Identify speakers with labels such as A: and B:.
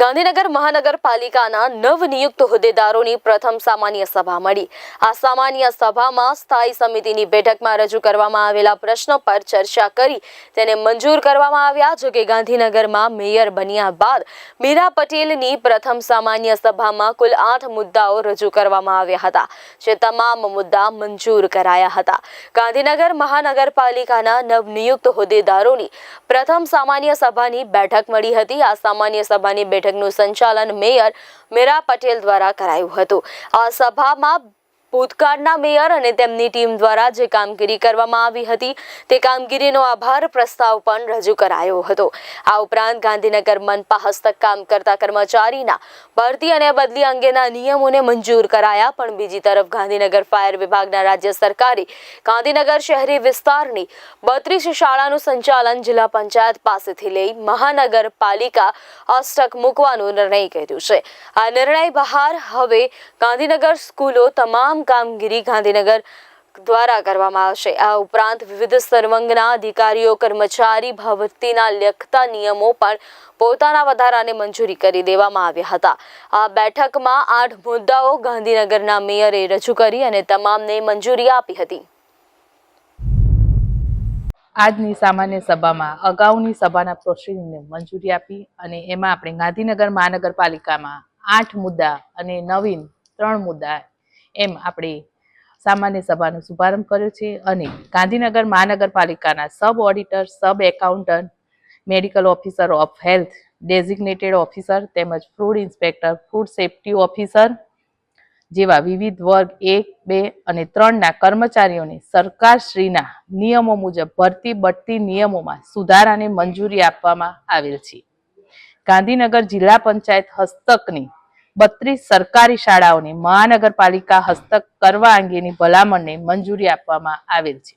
A: ગાંધીનગર મહાનગરપાલિકાના નવનિયુક્ત હોદ્દેદારોની પ્રથમ સામાન્ય સભા મળી. આ સામાન્ય સભામાં સ્થાયી સમિતિની બેઠકમાં રજૂ કરવામાં આવેલા પ્રશ્નો પર ચર્ચા કરી તેને મંજૂર કરવામાં આવ્યા, જો કે ગાંધીનગરમાં મેયર બન્યા બાદ મીરા પટેલની પ્રથમ સામાન્ય સભામાં કુલ આઠ મુદ્દાઓ રજૂ કરવામાં આવ્યા હતા, જે તમામ મુદ્દા મંજૂર કરાયા હતા. ગાંધીનગર મહાનગરપાલિકાના નવનિયુક્ત હોદ્દેદારોની પ્રથમ સામાન્ય સભાની બેઠક મળી હતી. આ સામાન્ય સભાની બેઠકનું સંચાલન મેયર મીરા પટેલ દ્વારા કરાયું હતું. આ સભામાં ભૂતકાળના મેયર અને તેમની ટીમ દ્વારા જે કામગીરી કરવામાં આવી હતી, તે કામગીરીનો આભાર પ્રસ્તાવ પણ રજૂ કરાયો હતો. આ ઉપરાંત ગાંધીનગર મનપા હસ્તક કામ કરતા કર્મચારીના ભરતી અને બદલી અંગેના નિયમોને મંજૂર કરાયા, પણ બીજી તરફ ગાંધીનગર ફાયર વિભાગના રાજ્ય સરકારે ગાંધીનગર શહેરી વિસ્તારની બત્રીસ શાળાનું સંચાલન જિલ્લા પંચાયત પાસેથી લઈ મહાનગરપાલિકા હસ્તક મૂકવાનો નિર્ણય કર્યો છે. આ નિર્ણય બહાર, હવે ગાંધીનગર સ્કૂલો તમામ કામગીરી ગાંધીનગર દ્વારા કરવામાં આવશે. આ ઉપરાંત વિવિધ સર્વંગના અધિકારીઓ, કર્મચારી ભવતીના લખતા નિયમો પણ પોતાના વધારાને મંજૂરી કરી દેવામાં આવ્યા હતા. આ બેઠકમાં આઠ મુદ્દાઓ ગાંધીનગરના મેયરે રજૂ કરી અને તમામને મંજૂરી આપી હતી.
B: આજની સામાન્ય સભામાં અગાઉની સભાના પ્રોસિડિંગને મંજૂરી આપી અને એમાં આપણે ગાંધીનગર મહાનગરપાલિકામાં આઠ મુદ્દા અને નવીન ત્રણ મુદ્દા એમ આપણે સામાન્ય સભાનો શુભારંભ કર્યો છે અને ગાંધીનગર મહાનગરપાલિકાના sub auditor, sub accountant, medical officer of health, designated officer તેમજ food inspector, food safety officer જેવા વિવિધ વર્ગ એક, બે અને ત્રણના કર્મચારીઓને સરકારશ્રીના નિયમો મુજબ ભરતી બઢતી નિયમોમાં સુધારાને મંજૂરી આપવામાં આવેલ છે. ગાંધીનગર જિલ્લા પંચાયત હસ્તકની બત્રીસ સરકારી શાળાઓને મહાનગરપાલિકા હસ્તક કરવા અંગેની ભલામણને મંજૂરી આપવામાં આવેલ છે.